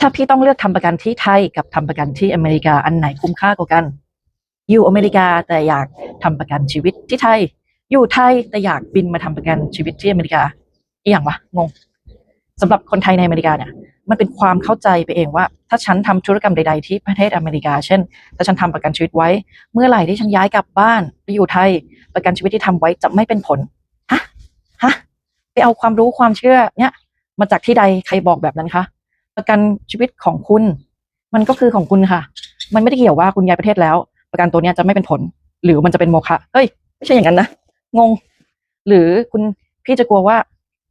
ถ้าพี่ต้องเลือกทำประกันที่ไทยกับทำประกันที่อเมริกาอันไหนคุ้มค่ากว่ากัน อยู่อเมริกาแต่อยากทำประกันชีวิตที่ไทย อยู่ไทยแต่อยากบินมาทำประกันชีวิตที่อเมริกาอีหยังวะงงสำหรับคนไทยในอเมริกาเนี่ยมันเป็นความเข้าใจไปเองว่า ถ้าฉันทำธุรกรรมใด ๆ ที่ประเทศอเมริกา เช่น ถ้าฉันทำประกันชีวิตไว้ เมื่อไหร่ที่ฉันย้ายกลับบ้านไปอยู่ไทย ประกันชีวิตที่ทำไว้จะไม่เป็นผลฮะฮะไปเอาความรู้ความเชื่อเนี่ยมาจากที่ใดใครบอกแบบนั้นคะ ประกันชีวิตของคุณ มันก็คือของคุณค่ะ มันไม่ได้เกี่ยวว่าคุณย้ายประเทศแล้ว ประกันตัวเนี้ยจะไม่เป็นผล หรือมันจะเป็นโมฆะเฮ้ย ไม่ใช่อย่างนั้นนะงง หรือคุณพี่จะกลัวว่า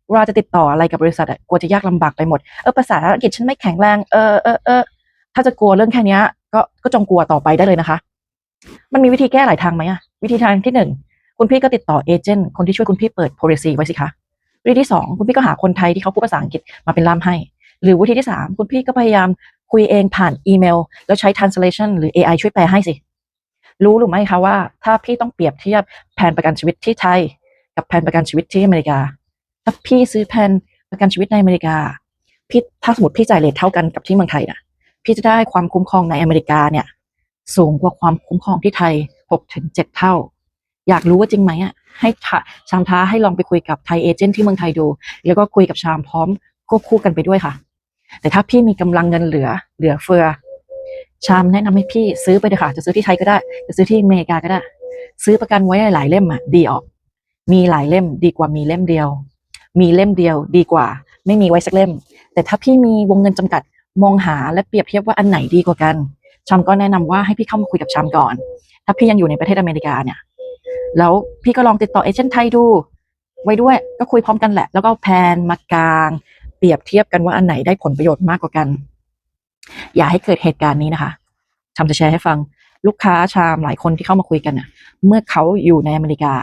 เวลาจะติดต่ออะไรกับบริษัทอะกลัวจะยากลำบากไปหมดเออภาษาอังกฤษฉันไม่แข็งแรงเออเออเออถ้าจะกลัวเรื่องแค่นี้ก็ก็จงกลัวต่อไปได้เลยนะคะ มันมีวิธีแก้หลายทางไหมอะวิธีทางที่หนึ่งคุณพี่ก็ติดต่อเอเจนต์คนที่ช่วยคุณพี่เปิด policy ไว้สิคะวิธีที่สองคุณพี่ก็หาคนไทยที่เขาพูดภาษาอังกฤษมาเป็นล่ามให้ หรือวิธีที่สามคุณพี่ก็พยายามคุยเองผ่านอีเมล แล้วใช้ translation หรือ AI ช่วยแปลให้สิ รู้หรือไม่คะว่า ถ้าพี่ต้องเปรียบเทียบแผนประกันชีวิตที่ไทย กับแผนประกันชีวิตที่อเมริกา ถ้าพี่ซื้อแผนประกันชีวิตในอเมริกาพี่ถ้าสมมติพี่จ่ายเลทเท่ากันกับที่เมืองไทยนะพี่จะได้ความคุ้มครองในอเมริกาเนี่ย สูงกว่าความคุ้มครองที่ไทยหกถึงเจ็ดเท่า อยากรู้ว่าจริงไหมอะให้ท้าชามท้าให้ลองไปคุยกับไทยเอเจนต์ที่เมืองไทยดู แล้วก็คุยกับชามพร้อมควบคู่กันไปด้วยค่ะ แต่ถ้าพี่มีกำลังเงินเหลือเหลือเฟือ ชามแนะนำให้พี่ซื้อไปเถอะค่ะ จะซื้อที่ไทยก็ได้ จะซื้อที่อเมริกาก็ได้ ซื้อประกันไว้หลายเล่มอะดีออก มีหลายเล่มดีกว่ามีเล่มเดียว มีเล่มเดียวดีกว่า ไม่มีไว้สักเล่ม แต่ถ้าพี่มีวงเงินจำกัดมองหาและเปรียบเทียบว่าอันไหนดีกว่ากันชามก็แนะนำว่าให้พี่เข้ามาคุยกับชามก่อน ถ้าพี่ยังอยู่ในประเทศอเมริกาเนี่ย แล้วพี่ก็ลองติดต่อเอเจนต์ไทยดู ไว้ด้วยก็คุยพร้อมกันแหละ แล้วก็แพลนมากลาง รียบเทียบกันว่าอันไหนได้ผลประโยชน์มากกว่ากัน อย่าให้เกิดเหตุการณ์นี้นะคะชามจะแชร์ให้ฟัง ลูกค้าชามหลายคนที่เข้ามาคุยกันน่ะเมื่อเขาอยู่ในอเมริกา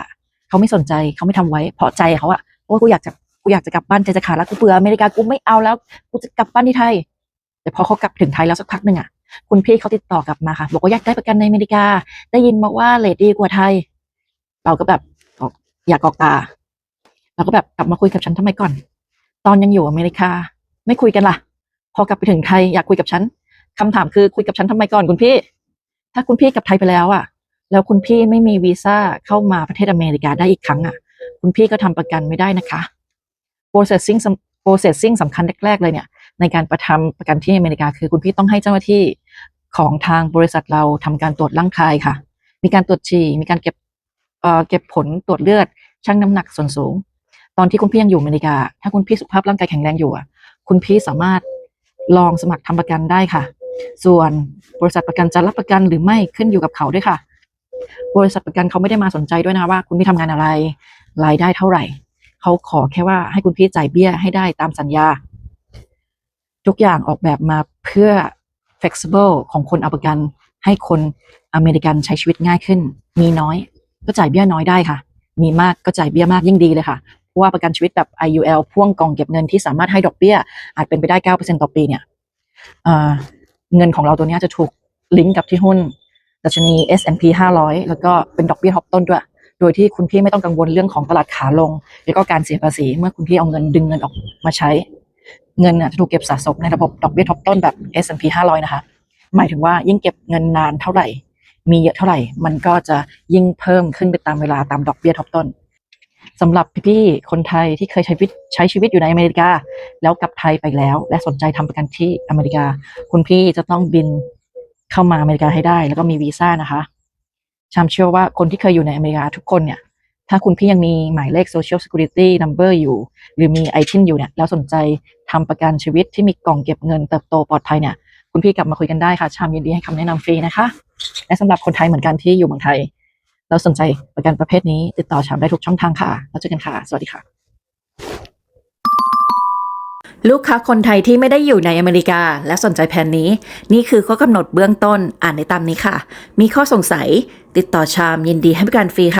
เขาไม่สนใจเขาไม่ทำไว้เพราะใจเขาอะโอ้กูอยากจะกูอยากจะกลับบ้านใจจะขาดแล้วกูเบื่ออเมริกากูไม่เอาแล้วกูจะกลับบ้านที่ไทย แต่พอเขากลับถึงไทยแล้วสักพักหนึ่งอะคุณพี่เขาติดต่อกลับมาค่ะ บอกว่าอยากได้ประกันในอเมริกา ได้ยินมาว่าเลทดีกว่าไทย เราก็แบบอยากออกตาเราก็แบบกลับมาคุยกับฉันทำไมก่อน ตอนยังอยู่อเมริกา ไม่คุยกันล่ะ พอกลับไปถึงไทยอยากคุยกับฉันคำถามคือคุยกับฉันทำไมก่อนคุณพี่ ถ้าคุณพี่กลับไทยไปแล้วอะ แล้วคุณพี่ไม่มีวีซ่าเข้ามาประเทศอเมริกาได้อีกครั้งอะ คุณพี่ก็ทำประกันไม่ได้นะคะ processing processing สำคัญแรกๆเลยเนี่ย ในการประทำประกันที่อเมริกาคือคุณพี่ต้องให้เจ้าหน้าที่ของทางบริษัทเราทำการตรวจร่างกายค่ะ มีการตรวจฉี่มีการเก็บเอ่อเก็บผลตรวจเลือดชั่งน้ำหนักส่วนสูง ตอนที่คุณพี่ยังอยู่อเมริกา ถ้าคุณพี่สุขภาพร่างกายแข็งแรงอยู่อะคุณพี่สามารถลองสมัครทำประกันได้ค่ะ ส่วนบริษัทประกันจะรับประกันหรือไม่ขึ้นอยู่กับเขาด้วยค่ะ บริษัทประกันเขาไม่ได้มาสนใจด้วยนะว่า คุณพี่ทำงานอะไร รายได้เท่าไหร่ เขาขอแค่ว่าให้คุณพี่จ่ายเบี้ยให้ได้ตามสัญญา ทุกอย่างออกแบบมาเพื่อ flexible ของคนเอาประกัน ให้คนอเมริกันใช้ชีวิตง่ายขึ้น มีน้อยก็จ่ายเบี้ยน้อยได้ค่ะ มีมากก็จ่ายเบี้ยมากยิ่งดีเลยค่ะ เพราะว่าประกันชีวิตแบบ IUL พ่วงกองเก็บเงินที่สามารถให้ดอกเบี้ย อาจเป็นไปได้ 9%ต่อปีเนี่ยเเงินของเราตัวนี้จะถูกลิงก์กับที่หุ้นดัชนี S&P 500 แล้วก็เป็นดอกเบี้ยทบต้นด้วย โดยที่คุณพี่ไม่ต้องกังวลเรื่องของตลาดขาลง แล้วก็การเสียภาษีเมื่อคุณพี่เอาเงินดึงเงินออกมาใช้ เงินน่ะจะถูกเก็บสะสมในระบบดอกเบี้ยทบต้นแบบ S&P 500 นะคะ หมายถึงว่ายิ่งเก็บเงินนานเท่าไหร่ มีเยอะเท่าไหร่ มันก็จะยิ่งเพิ่มขึ้นไปตามเวลาตามดอกเบี้ยทบต้น สำหรับพี่ๆคนไทยที่เคยใช้ชีวิตใช้ชีวิตอยู่ในอเมริกา แล้วกลับไทยไปแล้ว และสนใจทำประกันที่อเมริกา คุณพี่จะต้องบินเข้ามาอเมริกาให้ได้ แล้วก็มีวีซ่านะคะชามเชื่อว่าคนที่เคยอยู่ในอเมริกาทุกคนเนี่ย ถ้าคุณพี่ยังมีหมายเลข Social Security Number อยู่ หรือมีไอทินอยู่เนี่ย แล้วสนใจทำประกันชีวิตที่มีกล่องเก็บเงินเติบโตปลอดภัยเนี่ย คุณพี่กลับมาคุยกันได้ค่ะ ชามยินดีให้คำแนะนำฟรีนะคะ และสำหรับคนไทยเหมือนกันที่อยู่เมืองไทย เราสนใจประกันประเภทนี้ ติดต่อชามได้ทุกช่องทางค่ะแล้วเจอกันค่ะ สวัสดีค่ะ ลูกค้าคนไทยที่ไม่ได้อยู่ในอเมริกา และสนใจแผนนี้ นี่คือข้อกำหนดเบื้องต้นอ่านในตามนี้ค่ะ มีข้อสงสัย ติดต่อชามยินดีให้บริการฟรีค่ะ